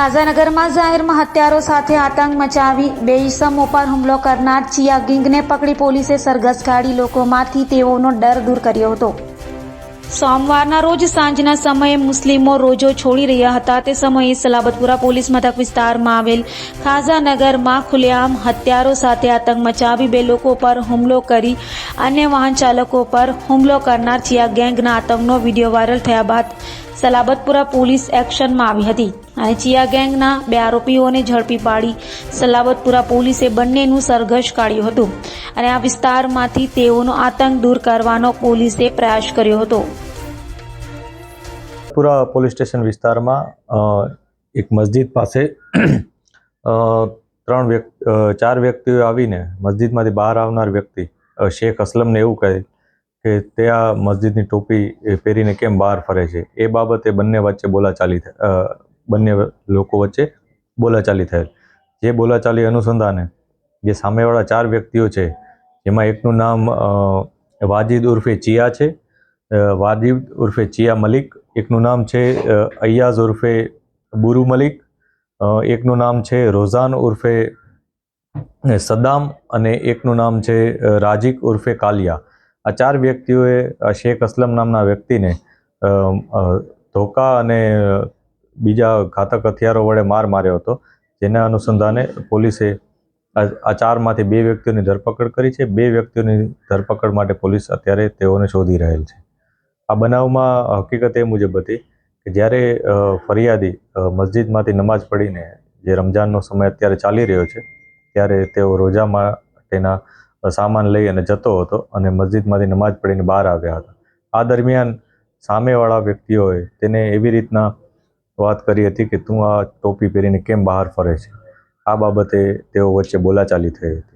ખાઝાનગરમાં જાહેરમાં હત્યારો સાથે આતંક મચાવી બે ઈસમો પર હુમલો કરનાર ચિયા ગિંગને પકડી પોલીસે સરઘસ કાઢી. લોકોમાંથી તેઓનો ડર દૂર કર્યો હતો. સોમવારના રોજ સાંજના સમયે મુસ્લિમો રોજો છોડી રહ્યા હતા. તે સમયે સલાબતપુરા પોલીસ મથક વિસ્તારમાં આવેલ ખાઝાનગરમાં ખુલ્લેઆમ હત્યારો સાથે આતંક મચાવી બે લોકો પર હુમલો કરી અન્ય વાહન ચાલકો પર હુમલો કરનાર ચિયા ગેંગના આતંકનો વીડિયો વાયરલ થયા બાદ સલાબતપુરા પોલીસ એક્શનમાં આવી હતી. અને ચિયા ગેંગના બે આરોપીઓને ઝડપી પાડી સલાબતપુરા પોલીસે બંનેનું સરઘસ કાઢ્યું હતું. અને આ વિસ્તારમાંથી તેઓનો આતંક દૂર કરવાનો પોલીસે પ્રયાસ કર્યો હતો. પુરા પોલીસ સ્ટેશન વિસ્તારમાં એક મસ્જિદ પાસે ત્રણ વ્યક્તિ ચાર વ્યક્તિઓ આવીને મસ્જિદમાંથી બહાર આવનાર વ્યક્તિ શેખ અસલમને એવું કહે કે તે આ મસ્જિદની ટોપી પહેરીને કેમ બહાર ફરે છે? એ બાબતે બંને વચ્ચે બોલાચાલી બંને લોકો વચ્ચે બોલાચાલી થયેલ. જે બોલાચાલી અનુસંધાને જે સામેવાળા ચાર વ્યક્તિઓ છે, જેમાં એકનું નામ વાજિદ ઉર્ફે ચિયા છે વાજિદ ઉર્ફે ચિયા મલિક, એકનું નામ છે અયાઝ ઉર્ફે બુરુ મલિક એકનું નામ છે રોઝાન ઉર્ફે સદામ અને એકનું નામ છે રાજીક ઉર્ફે કાલિયા. આ ચાર વ્યક્તિઓએ, આ શેખ અસલમ નામના વ્યક્તિને ધોકા અને બીજા ઘાતક હથિયારો વડે માર માર્યો હતો. જેના અનુસંધાને પોલીસે આ ચારમાંથી બે વ્યક્તિઓની ધરપકડ કરી છે. બે વ્યક્તિઓની ધરપકડ માટે પોલીસ અત્યારે તેઓને શોધી રહેલ છે. આ બનાવમાં હકીકત એ મુજબ હતી કે જ્યારે ફરિયાદી મસ્જિદમાંથી નમાઝ પઢીને જે રમજાનનો સમય અત્યારે ચાલી રહ્યો છે, ત્યારે તેઓ રોજા માટેના સામાન લઈ અને જતો હતો અને મસ્જિદમાંથી નમાઝ પડીને બહાર આવ્યા હતા. આ દરમિયાન સામેવાળા વ્યક્તિઓએ તેને એવી રીતના વાત કરી હતી કે, તું આ ટોપી પહેરીને કેમ બહાર ફરે છે? આ બાબતે તેઓ વચ્ચે બોલાચાલી થઈ હતી.